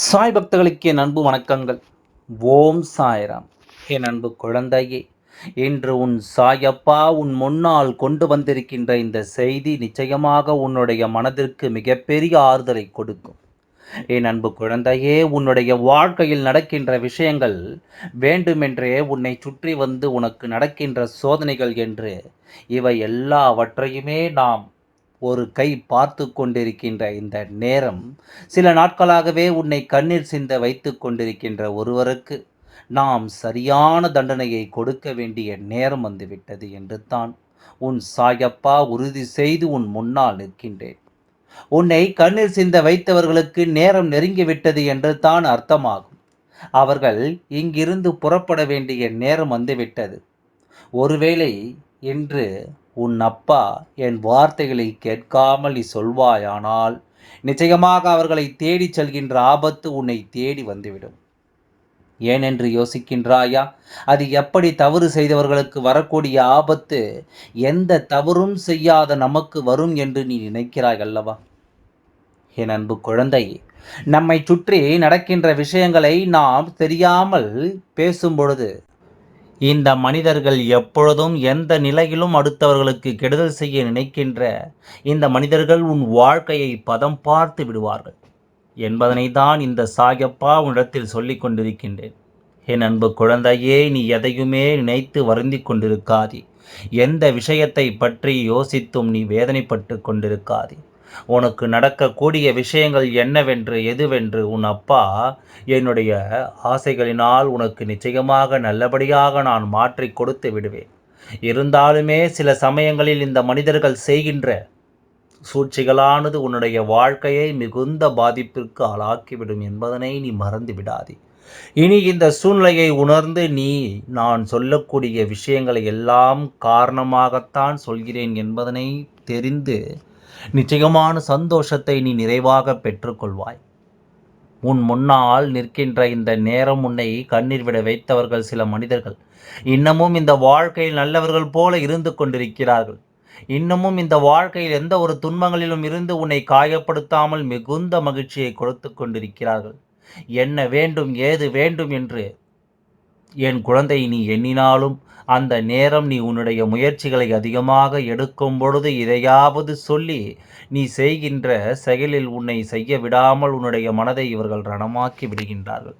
சாய் பக்தர்களுக்கு என் அன்பு வணக்கங்கள். ஓம் சாய்ராம். என் அன்பு குழந்தையே இன்று உன் சாயப்பா உன் முன்னால் கொண்டு வந்திருக்கின்ற இந்த செய்தி நிச்சயமாக உன்னுடைய மனதிற்கு மிகப்பெரிய ஆறுதலை கொடுக்கும். என் அன்பு குழந்தையே உன்னுடைய வாழ்க்கையில் நடக்கின்ற விஷயங்கள் வேண்டுமென்றே உன்னை சுற்றி வந்து உனக்கு நடக்கின்ற சோதனைகள் என்று இவை எல்லாவற்றையுமே நாம் ஒரு கை பார்த்து கொண்டிருக்கின்ற இந்த நேரம் சில நாட்களாகவே உன்னை கண்ணீர் சிந்த வைத்து கொண்டிருக்கின்ற ஒருவருக்கு நாம் சரியான தண்டனையை கொடுக்க வேண்டிய நேரம் வந்துவிட்டது என்று தான் உன் சாயப்பா உறுதி செய்து உன் முன்னால் நிற்கின்றேன். உன்னை கண்ணீர் சிந்த வைத்தவர்களுக்கு நேரம் நெருங்கிவிட்டது என்று தான் அர்த்தமாகும். அவர்கள் இங்கிருந்து புறப்பட வேண்டிய நேரம் வந்துவிட்டது ஒருவேளை இன்று உன் அப்பா என் வார்த்தைகளை கேட்காமல் நீ சொல்வாயானால் நிச்சயமாக அவர்களை தேடிச் செல்கின்ற ஆபத்து உன்னை தேடி வந்துவிடும். ஏனென்று யோசிக்கின்றாயா? அது எப்படி தவறு செய்தவர்களுக்கு வரக்கூடிய ஆபத்து எந்த தவறும் செய்யாத நமக்கு வரும் என்று நீ நினைக்கிறாய் அல்லவா? என் அன்பு குழந்தை நம்மை சுற்றி நடக்கின்ற விஷயங்களை நாம் தெரியாமல் பேசும் பொழுது இந்த மனிதர்கள் எப்பொழுதும் எந்த நிலையிலும் அடுத்தவர்களுக்கு கெடுதல் செய்ய நினைக்கின்ற இந்த மனிதர்கள் உன் வாழ்க்கையை பதம் பார்த்து விடுவார்கள் என்பதனை தான் இந்த சாயப்பா உன்னிடத்தில் சொல்லி கொண்டிருக்கின்றேன். என் அன்பு குழந்தையே நீ எதையுமே நினைத்து வருந்தி கொண்டிருக்காதே. எந்த விஷயத்தை பற்றி யோசித்தும் நீ வேதனைப்பட்டு கொண்டிருக்காதே. உனக்கு நடக்கக்கூடிய விஷயங்கள் என்னவென்று எதுவென்று உன் அப்பா என்னுடைய ஆசைகளினால் உனக்கு நிச்சயமாக நல்லபடியாக நான் மாற்றி கொடுத்து விடுவேன். இருந்தாலுமே சில சமயங்களில் இந்த மனிதர்கள் செய்கின்ற சூழ்ச்சிகளானது உன்னுடைய வாழ்க்கையை மிகுந்த பாதிப்பிற்கு ஆளாக்கிவிடும் என்பதனை நீ மறந்து விடாதே. இனி இந்த சூழ்நிலையை உணர்ந்து நீ நான் சொல்லக்கூடிய விஷயங்களை எல்லாம் காரணமாகத்தான் சொல்கிறேன் என்பதனை தெரிந்து நிச்சயமான சந்தோஷத்தை நீ நிறைவாக பெற்றுக்கொள்வாய். உன் முன்னால் நிற்கின்ற இந்த நேரம் உன்னை கண்ணீர் விட வைத்தவர்கள் சில மனிதர்கள். இன்னமும் இந்த வாழ்க்கையில் நல்லவர்கள் போல இருந்து கொண்டிருக்கிறார்கள். இன்னமும் இந்த வாழ்க்கையில் எந்த ஒரு துன்பங்களிலும் இருந்து உன்னை காயப்படுத்தாமல் மிகுந்த மகிழ்ச்சியை கொடுத்து கொண்டிருக்கிறார்கள். என்ன வேண்டும் ஏது வேண்டும் என்று என் குழந்தை நீ எண்ணினாலும் அந்த நேரம் நீ உன்னுடைய முயற்சிகளை அதிகமாக எடுக்கும் பொழுது இதையாவது சொல்லி நீ செய்கின்ற செயலில் உன்னை செய்ய விடாமல் உன்னுடைய மனதை இவர்கள் ரணமாக்கி விடுகின்றார்கள்.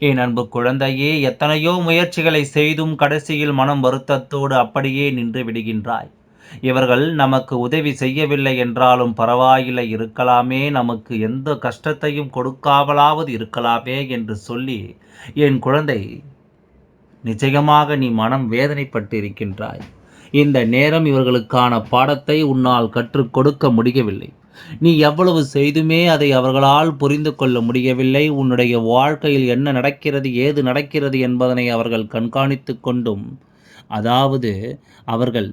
என் அன்பு குழந்தையே எத்தனையோ முயற்சிகளை செய்தும் கடைசியில் மனம் வருத்தத்தோடு அப்படியே நின்று விடுகின்றாய். இவர்கள் நமக்கு உதவி செய்யவில்லை என்றாலும் பரவாயில்லை இருக்கலாமே நமக்கு எந்த கஷ்டத்தையும் கொடுக்காமலாவது இருக்கலாமே என்று சொல்லி என் குழந்தை நிச்சயமாக நீ மனம் வேதனைப்பட்டு இருக்கின்றாய் இந்த நேரம் இவர்களுக்கான பாடத்தை உன்னால் கற்றுக் கொடுக்க முடியவில்லை. நீ எவ்வளவு செய்துமே அதை அவர்களால் புரிந்து கொள்ள முடியவில்லை. உன்னுடைய வாழ்க்கையில் என்ன நடக்கிறது ஏது நடக்கிறது என்பதனை அவர்கள் கண்காணித்து கொண்டும் அதாவது அவர்கள்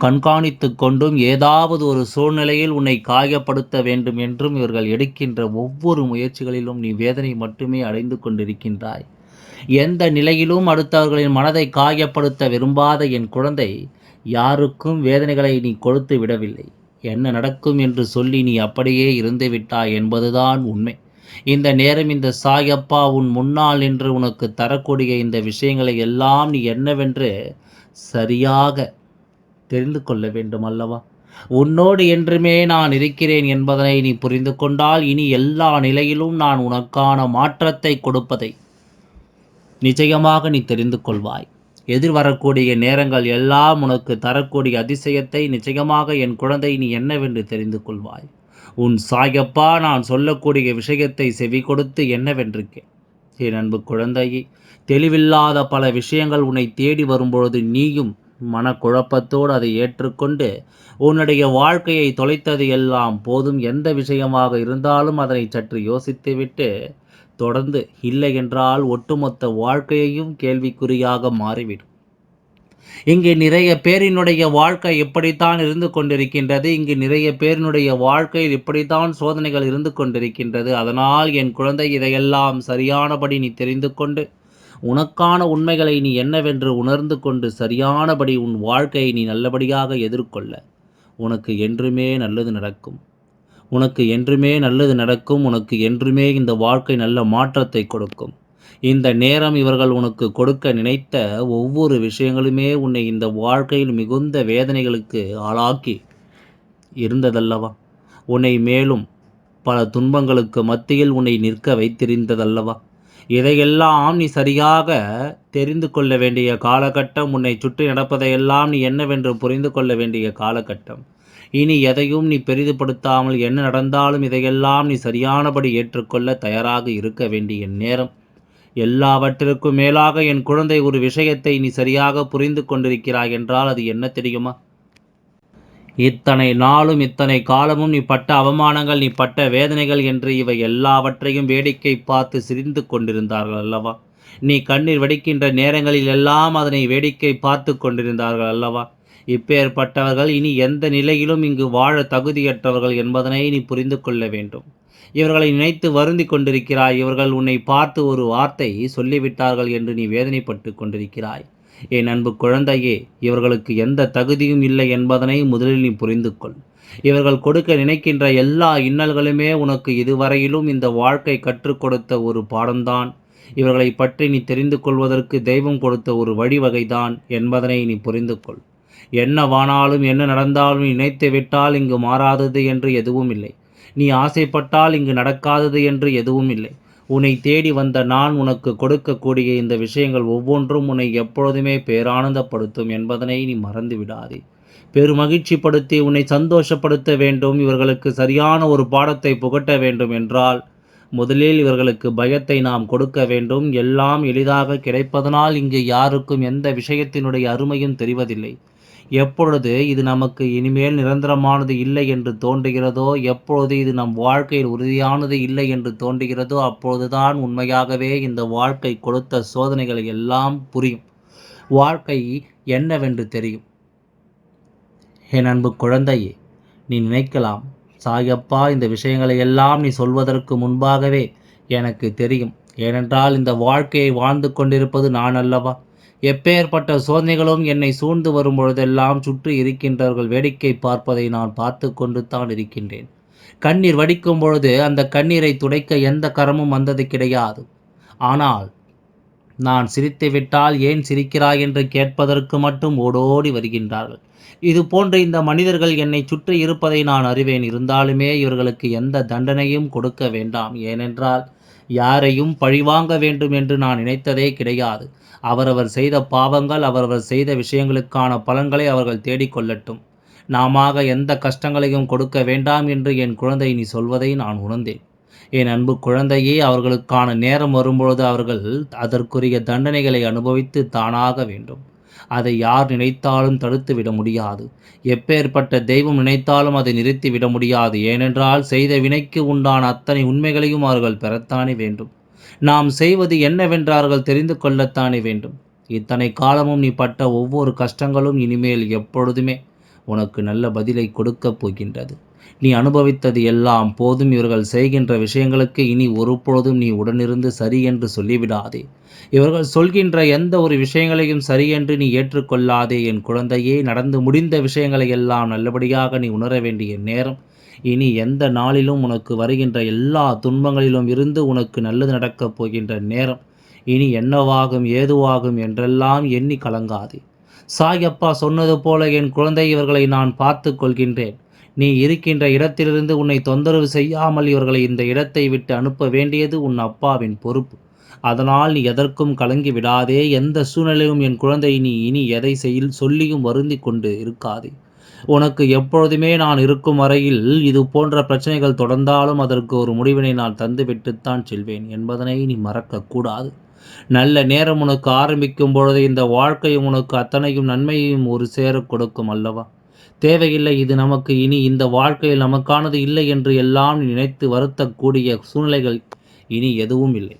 கண்காணித்து கொண்டும் ஏதாவது ஒரு சூழ்நிலையில் உன்னை காயப்படுத்த வேண்டும் என்றும் இவர்கள் எடுக்கின்ற ஒவ்வொரு முயற்சிகளிலும் நீ வேதனை மட்டுமே அடைந்து கொண்டிருக்கின்றாய். எந்த நிலையிலும் அடுத்தவர்களின் மனதை காயப்படுத்த விரும்பாத என் குழந்தை யாருக்கும் வேதனைகளை நீ கொடுத்து விடவில்லை. என்ன நடக்கும் என்று சொல்லி நீ அப்படியே இருந்து விட்டாய் என்பதுதான் உண்மை. இந்த நேரம் இந்த சாயப்பா உன் முன்னால் நின்று உனக்கு தரக்கூடிய இந்த விஷயங்களை எல்லாம் நீ என்னவென்று சரியாக தெரிந்து கொள்ள வேண்டும் அல்லவா உன்னோடு என்றுமே நான் இருக்கிறேன் என்பதனை நீ புரிந்து கொண்டால் இனி எல்லா நிலையிலும் நான் உனக்கான மாற்றத்தை கொடுப்பதை நிச்சயமாக நீ தெரிந்து கொள்வாய். எதிர்வரக்கூடிய நேரங்கள் எல்லாம் உனக்கு தரக்கூடிய அதிசயத்தை நிச்சயமாக என் குழந்தை நீ என்னவென்று தெரிந்து கொள்வாய். உன் சாயப்பா நான் சொல்லக்கூடிய விஷயத்தை செவி கொடுத்து என்னவென்றிருக்கேன் என் அன்பு குழந்தையே தெளிவில்லாத பல விஷயங்கள் உன்னை தேடி வரும்பொழுது நீயும் மனக்குழப்பத்தோடு அதை ஏற்றுக்கொண்டு உன்னுடைய வாழ்க்கையை தொலைத்தது எல்லாம் போதும் எந்த விஷயமாக இருந்தாலும் அதனை சற்று யோசித்துவிட்டு தொடர்ந்து இல்லை என்றால் ஒட்டுமொத்த வாழ்க்கையையும் கேள்விக்குறியாக மாறிவிடும். இங்கு நிறைய பேரினுடைய வாழ்க்கை இப்படித்தான் இருந்து கொண்டிருக்கின்றது. இங்கு நிறைய பேரினுடைய வாழ்க்கையில் இப்படித்தான் சோதனைகள் இருந்து கொண்டிருக்கின்றது. அதனால் என் குழந்தை இதையெல்லாம் சரியானபடி நீ தெரிந்து கொண்டு உனக்கான உண்மைகளை நீ என்னவென்று உணர்ந்து கொண்டு சரியானபடி உன் வாழ்க்கையை நீ நல்லபடியாக எதிர்கொள்ள. உனக்கு என்றுமே நல்லது நடக்கும். உனக்கு என்றுமே நல்லது நடக்கும். உனக்கு என்றுமே இந்த வாழ்க்கை நல்ல மாற்றத்தை கொடுக்கும். இந்த நேரம் இவர்கள் உனக்கு கொடுக்க நினைத்த ஒவ்வொரு விஷயங்களுமே உன்னை இந்த வாழ்க்கையில் மிகுந்த வேதனைகளுக்கு ஆளாக்கி இருந்ததல்லவா? உன்னை மேலும் பல துன்பங்களுக்கு மத்தியில் உன்னை நிற்க வைத்திருந்ததல்லவா? இதையெல்லாம் நீ சரியாக தெரிந்து கொள்ள வேண்டிய காலகட்டம். உன்னை சுற்றி நடப்பதையெல்லாம் நீ என்னவென்று புரிந்து கொள்ள வேண்டிய காலகட்டம். இனி எதையும் நீ பெரிதுபடுத்தாமல் என்ன நடந்தாலும் இதையெல்லாம் நீ சரியானபடி ஏற்றுக்கொள்ள தயாராக இருக்க வேண்டிய நேரம். எல்லாவற்றிற்கும் மேலாக என் குழந்தை ஒரு விஷயத்தை நீ சரியாக புரிந்து கொண்டிருக்கிறாய் என்றால் அது என்ன தெரியுமா? இத்தனை நாளும் இத்தனை காலமும் நீ பட்ட அவமானங்கள் நீ பட்ட வேதனைகள் என்று இவை எல்லாவற்றையும் வேடிக்கை பார்த்து சிரிந்து கொண்டிருந்தார்கள் அல்லவா? நீ கண்ணீர் வெடிக்கின்ற நேரங்களில் எல்லாம் அதனை வேடிக்கை பார்த்து கொண்டிருந்தார்கள் அல்லவா? இப்பேற்பட்டவர்கள் இனி எந்த நிலையிலும் இங்கு வாழ தகுதியற்றவர்கள் என்பதனை நீ புரிந்து கொள்ள வேண்டும். இவர்களை நினைத்து வருந்தி கொண்டிருக்கிறாய். இவர்கள் உன்னை பார்த்து ஒரு வார்த்தை சொல்லிவிட்டார்கள் என்று நீ வேதனைப்பட்டு கொண்டிருக்கிறாய். என் அன்பு குழந்தையே இவர்களுக்கு எந்த தகுதியும் இல்லை என்பதனை முதலில் நீ புரிந்து கொள் இவர்கள் கொடுக்க நினைக்கின்ற எல்லா இன்னல்களுமே உனக்கு இதுவரையிலும் இந்த வாழ்க்கை கற்றுக் கொடுத்த ஒரு பாடம்தான். இவர்களை பற்றி நீ தெரிந்து கொள்வதற்கு தெய்வம் கொடுத்த ஒரு வழிவகைதான் என்பதனை நீ புரிந்து கொள் என்ன வானாலும் என்ன நடந்தாலும் நினைத்து விட்டால் இங்கு மாறாதது என்று எதுவும் இல்லை. நீ ஆசைப்பட்டால் இங்கு நடக்காதது என்று எதுவும் இல்லை. உன்னை தேடி வந்த நான் உனக்கு கொடுக்கக்கூடிய இந்த விஷயங்கள் ஒவ்வொன்றும் உன்னை எப்பொழுதுமே பேரானந்தப்படுத்தும் என்பதனை நீ மறந்து விடாதே பெருமகிழ்ச்சிப்படுத்தி உன்னை சந்தோஷப்படுத்த வேண்டும் இவர்களுக்கு சரியான ஒரு பாடத்தை புகட்ட வேண்டும் என்றால் முதலில் இவர்களுக்கு பயத்தை நாம் கொடுக்க வேண்டும். எல்லாம் எளிதாக கிடைப்பதனால் இங்கு யாருக்கும் எந்த விஷயத்தினுடைய அருமையும் தெரிவதில்லை. எப்பொழுது இது நமக்கு இனிமேல் நிரந்தரமானது இல்லை என்று தோன்றுகிறதோ எப்பொழுது இது நம் வாழ்க்கையில் உறுதியானது இல்லை என்று தோன்றுகிறதோ அப்பொழுதுதான் உண்மையாகவே இந்த வாழ்க்கை கொடுத்த சோதனைகள் எல்லாம் புரியும். வாழ்க்கை என்னவென்று தெரியும். என் அன்பு குழந்தையே நீ நினைக்கலாம் சாயப்பா இந்த விஷயங்களை எல்லாம் நீ சொல்வதற்கு முன்பாகவே எனக்கு தெரியும். ஏனென்றால் இந்த வாழ்க்கையை வாழ்ந்து கொண்டிருப்பது நான் அல்லவா? எப்பேற்பட்ட சோதனைகளும் என்னை சூழ்ந்து வரும் பொழுதெல்லாம் சுற்றி இருக்கின்றவர்கள் வேடிக்கை பார்ப்பதை நான் பார்த்து கொண்டு தான் இருக்கின்றேன். கண்ணீர் வடிக்கும் பொழுது அந்த கண்ணீரை துடைக்க எந்த கரமும் வந்தது கிடையாது. ஆனால் நான் சிரித்து விட்டால் ஏன் சிரிக்கிறாய் என்று கேட்பதற்கு மட்டும் ஓடோடி வருகின்றார்கள். இது போன்ற இந்த மனிதர்கள் என்னை சுற்றி இருப்பதை நான் அறிவேன். இருந்தாலுமே இவர்களுக்கு எந்த தண்டனையும் கொடுக்க வேண்டாம். ஏனென்றால் யாரையும் பழிவாங்க வேண்டும் என்று நான் நினைத்ததே கிடையாது. அவரவர் செய்த பாவங்கள் அவரவர் செய்த விஷயங்களுக்கான பலன்களை அவர்கள் தேடிக்கொள்ளட்டும். நாம எந்த கஷ்டங்களையும் கொடுக்க வேண்டாம் என்று என் குழந்தை நீ சொல்வதை நான் உணர்ந்தேன். என் அன்பு குழந்தையே அவர்களுக்கான நேரம் வரும்பொழுது அவர்கள் அதற்குரிய தண்டனைகளை அனுபவித்து தானாக வேண்டும். அதை யார் நினைத்தாலும் தடுத்து விட முடியாது. எப்பேற்பட்ட தெய்வம் நினைத்தாலும் அதை நிறுத்தி விட முடியாது. ஏனென்றால் செய்த வினைக்கு உண்டான அத்தனை உண்மைகளையும் அவர்கள் பெறத்தானே வேண்டும். நாம் செய்வது என்னவென்றார்கள் தெரிந்து கொள்ளத்தானே வேண்டும். இத்தனை காலமும் நீ பட்ட ஒவ்வொரு கஷ்டங்களும் இனிமேல் எப்பொழுதுமே உனக்கு நல்ல பதிலை கொடுக்கப் போகின்றது. நீ அனுபவித்தது எல்லாம் போதும். இவர்கள் செய்கின்ற விஷயங்களுக்கு இனி ஒருபொழுதும் நீ உடனிருந்து சரி என்று சொல்லிவிடாதே. இவர்கள் சொல்கின்ற எந்த ஒரு விஷயங்களையும் சரி என்று நீ ஏற்றுக்கொள்ளாதே. என் குழந்தையே நடந்து முடிந்த விஷயங்களை எல்லாம் நல்லபடியாக நீ உணர வேண்டிய நேரம். இனி எந்த நாளிலும் உனக்கு வருகின்ற எல்லா துன்பங்களிலும் இருந்து உனக்கு நல்லது நடக்கப் போகின்ற நேரம். இனி என்னவாகும் ஏதுவாகும் என்றெல்லாம் எண்ணி கலங்காதே. சாயப்பா சொன்னது போல என் குழந்தை இவர்களை நான் பார்த்து கொள்கின்றேன். நீ இருக்கின்ற இடத்திலிருந்து உன்னை தொந்தரவு செய்யாமல் இவர்களை இந்த இடத்தை விட்டு அனுப்ப வேண்டியது உன் அப்பாவின் பொறுப்பு. அதனால் நீ எதற்கும் கலங்கி விடாதே. எந்த சூழ்நிலையும் என் குழந்தை நீ இனி எதை செய்ய சொல்லியும் வருந்தி கொண்டு இருக்காதே. உனக்கு எப்பொழுதுமே நான் இருக்கும் வரையில் இது போன்ற பிரச்சனைகள் தொடர்ந்தாலும் அதற்கு ஒரு முடிவினை நான் தந்துவிட்டுத்தான் செல்வேன் என்பதனை நீ மறக்கக்கூடாது நல்ல நேரம் உனக்கு ஆரம்பிக்கும் பொழுது இந்த வாழ்க்கையும் உனக்கு அத்தனையும் நன்மையையும் ஒரு சேர கொடுக்கும் அல்லவா? தேவையில்லை இது நமக்கு இனி இந்த வாழ்க்கையில் நமக்கானது இல்லை என்று எல்லாம் நினைத்து வருத்தக்கூடிய சூழ்நிலைகள் இனி எதுவும் இல்லை.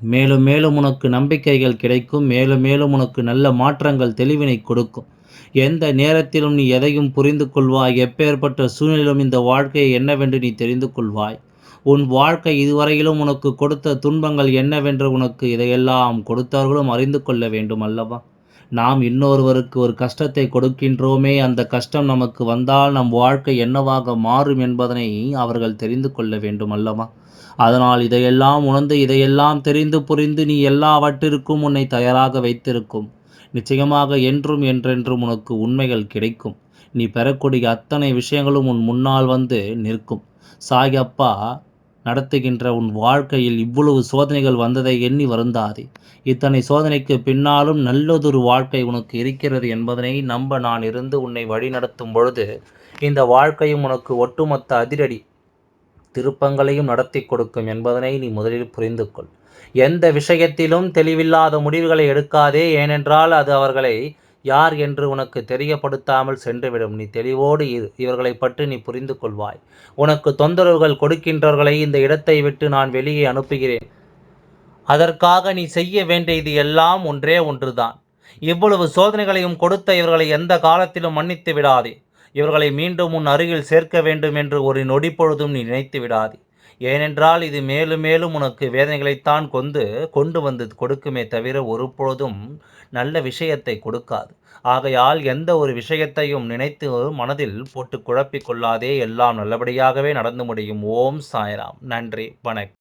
மேலும் மேலும் உனக்கு நம்பிக்கைகள் கிடைக்கும் மேலும் மேலும் உனக்கு நல்ல மாற்றங்கள் தெளிவினை கொடுக்கும். எந்த நேரத்திலும் நீ எதையும் புரிந்து கொள்வாய் எப்பேற்பட்ட சூழ்நிலையிலும் இந்த வாழ்க்கையை என்னவென்று நீ தெரிந்து கொள்வாய். உன் வாழ்க்கை இதுவரையிலும் உனக்கு கொடுத்த துன்பங்கள் என்னவென்று உனக்கு இதையெல்லாம் கொடுத்தார்களும் அறிந்து கொள்ள வேண்டும் அல்லவா? நாம் இன்னொருவருக்கு ஒரு கஷ்டத்தை கொடுக்கின்றோமே அந்த கஷ்டம் நமக்கு வந்தால் நம் வாழ்க்கை என்னவாக மாறும் என்பதனை அவர்கள் தெரிந்து கொள்ள வேண்டும் அல்லவா அதனால் இதையெல்லாம் உணர்ந்து இதையெல்லாம் தெரிந்து புரிந்து நீ எல்லாவற்றிற்கும் உன்னை தயாராக வைத்திருக்கும். நிச்சயமாக என்றும் என்றென்றும் உனக்கு உண்மைகள் கிடைக்கும். நீ பெறக்கூடிய அத்தனை விஷயங்களும் உன் முன்னால் வந்து நிற்கும். சாயப்பா நடத்துகின்ற உன் வாழ்க்கையில் இவ்வளவு சோதனைகள் வந்ததை எண்ணி வருந்தாதே. இத்தனை சோதனைக்கு பின்னாலும் நல்லதொரு வாழ்க்கை உனக்கு இருக்கிறது என்பதனை நம்ப நான் இருந்து உன்னை வழிநடத்தும் பொழுது இந்த வாழ்க்கையும் உனக்கு ஒட்டுமொத்த அதிரடி திருப்பங்களையும் நடத்தி கொடுக்கும் என்பதனை நீ முதலில் புரிந்து கொள் எந்த விஷயத்திலும் தெளிவில்லாத முடிவுகளை எடுக்காதே ஏனென்றால் அது அவர்களை யார் என்று உனக்கு தெரியப்படுத்தாமல் சென்றுவிடும். நீ தெளிவோடு இரு. இவர்களை பற்றி நீ புரிந்து கொள்வாய் உனக்கு தொந்தரவுகள் கொடுக்கின்றவர்களை இந்த இடத்தை விட்டு நான் வெளியே அனுப்புகிறேன். அதற்காக நீ செய்ய வேண்டியது எல்லாம் ஒன்றே ஒன்றுதான். இவ்வளவு சோதனைகளையும் கொடுத்த இவர்களை எந்த காலத்திலும் மன்னித்து விடாதே. இவர்களை மீண்டும் உன் அருகில் சேர்க்க வேண்டும் என்று ஒரு நொடி பொழுதும் நீ நினைத்து விடாதே. ஏனென்றால் இது மேலும் மேலும் உனக்கு வேதனைகளைத்தான் கொண்டு கொண்டு வந்து கொடுக்குமே தவிர ஒருபொழுதும் நல்ல விஷயத்தை கொடுக்காது. ஆகையால் எந்த ஒரு விஷயத்தையும் நினைத்து மனதில் போட்டு குழப்பிக் கொள்ளாதே எல்லாம் நல்லபடியாகவே நடந்து முடியும். ஓம் சாய்ராம். நன்றி. வணக்கம்.